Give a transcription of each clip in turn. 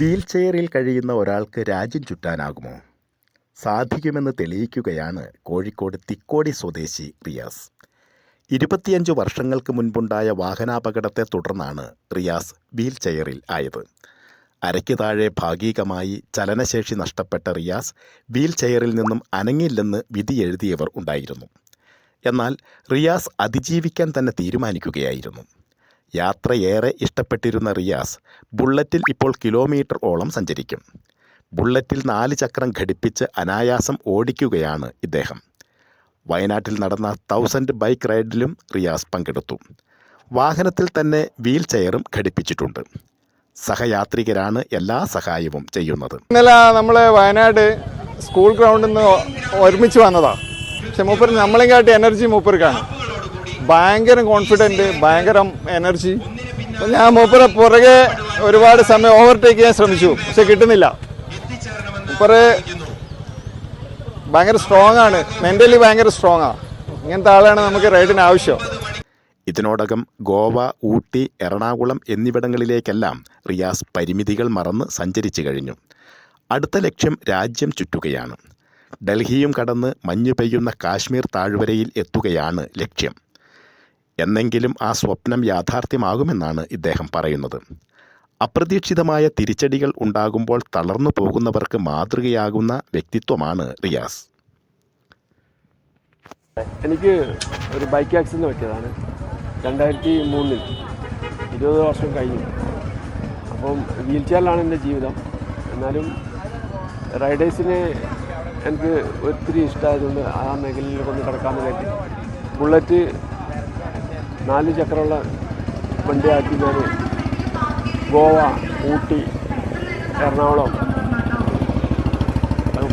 വീൽചെയറിൽ കഴിയുന്ന ഒരാൾക്ക് രാജ്യം ചുറ്റാനാകുമോ? സാധിക്കുമെന്ന് തെളിയിക്കുകയാണ് കോഴിക്കോട് തിക്കോടി സ്വദേശി റിയാസ്. ഇരുപത്തിയഞ്ച് വർഷങ്ങൾക്ക് മുൻപുണ്ടായ വാഹനാപകടത്തെ തുടർന്നാണ് റിയാസ് വീൽചെയറിൽ ആയത്. അരയ്ക്ക് താഴെ ഭാഗികമായി ചലനശേഷി നഷ്ടപ്പെട്ട റിയാസ് വീൽചെയറിൽ നിന്നും അനങ്ങില്ലെന്ന് വിധി എഴുതിയവർ ഉണ്ടായിരുന്നു. എന്നാൽ റിയാസ് അതിജീവിക്കാൻ തന്നെ തീരുമാനിക്കുകയായിരുന്നു. യാത്രയേറെ ഇഷ്ടപ്പെട്ടിരുന്ന റിയാസ് ബുള്ളറ്റിൽ ഇപ്പോൾ കിലോമീറ്റർ ഓളം സഞ്ചരിക്കും. ബുള്ളറ്റിൽ നാല് ചക്രം ഘടിപ്പിച്ച് അനായാസം ഓടിക്കുകയാണ് ഇദ്ദേഹം. വയനാട്ടിൽ നടന്ന തൗസൻഡ് ബൈക്ക് റൈഡിലും റിയാസ് പങ്കെടുത്തു. വാഹനത്തിൽ തന്നെ വീൽ ചെയറും ഘടിപ്പിച്ചിട്ടുണ്ട്. സഹയാത്രികരാണ് എല്ലാ സഹായവും ചെയ്യുന്നത്. ഇന്നലെ നമ്മളെ വയനാട് സ്കൂൾ ഗ്രൗണ്ടിൽ നിന്ന് ഒരുമിച്ച് വന്നതാണ് പക്ഷെ മൂപ്പർ നമ്മളെയും കാട്ടി എനർജി മൂപ്പർക്കാണ്. ഭയങ്കര കോൺഫിഡന്റ് ഭയങ്കര എനർജി ഞാൻ മൂപ്പരെ പുറകെ ഒരുപാട് സമയം ഓവർടേക്ക് ചെയ്യാൻ ശ്രമിച്ചു. പക്ഷെ കിട്ടുന്നില്ല. മൂപ്പറ് ഭയങ്കര സ്ട്രോങ് ആണ്. മെന്റലി ഭയങ്കര സ്ട്രോങ് ആണ് ഇങ്ങനത്തെ ആളാണ് നമുക്ക് റൈഡിന് ആവശ്യം. ഇതിനോടകം ഗോവ ഊട്ടി എറണാകുളം എന്നിവിടങ്ങളിലേക്കെല്ലാം റിയാസ് പരിമിതികൾ മറന്ന് സഞ്ചരിച്ചു കഴിഞ്ഞു. അടുത്ത ലക്ഷ്യം രാജ്യം ചുറ്റുകയാണ്. ഡൽഹിയും കടന്ന് മഞ്ഞു പെയ്യുന്ന കാശ്മീർ താഴ്വരയിൽ എത്തുകയാണ് ലക്ഷ്യം. എന്നെങ്കിലും ആ സ്വപ്നം യാഥാർത്ഥ്യമാകുമെന്നാണ് ഇദ്ദേഹം പറയുന്നത്. അപ്രതീക്ഷിതമായ തിരിച്ചടികൾ ഉണ്ടാകുമ്പോൾ തളർന്നു പോകുന്നവർക്ക് മാതൃകയാകുന്ന വ്യക്തിത്വമാണ് റിയാസ്. എനിക്ക് ഒരു ബൈക്ക് ആക്സിഡന്റ് പറ്റിയതാണ്. രണ്ടായിരത്തി മൂന്നിൽ ഇരുപത് വർഷം കഴിഞ്ഞു. അപ്പം വീൽ ചെയറിലാണ് എന്റെ ജീവിതം. എന്നാലും റൈഡേഴ്സിനെ എനിക്ക് ഒത്തിരി ഇഷ്ടമായതുകൊണ്ട് ആ മേഖലയിൽ ഒന്ന് കിടക്കാൻ വേണ്ടി ബുള്ളറ്റ് നാല് ചക്രമുള്ള വണ്ടിയാക്കി ഞാൻ ഗോവ ഊട്ടി എറണാകുളം.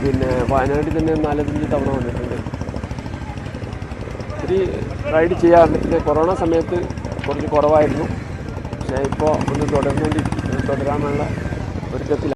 പിന്നെ വയനാട്ടിൽ തന്നെ നാലഞ്ച് തവണ വന്നിട്ടുണ്ട്. ഒത്തിരി റൈഡ് ചെയ്യാറുണ്ട് പിന്നെ കൊറോണ സമയത്ത് കുറച്ച് കുറവായിരുന്നു. പക്ഷേ ഇപ്പോൾ ഒന്ന് തുടർന്നുകൊണ്ട് തുടരാനുള്ള ഒരുക്കത്തിലാണ്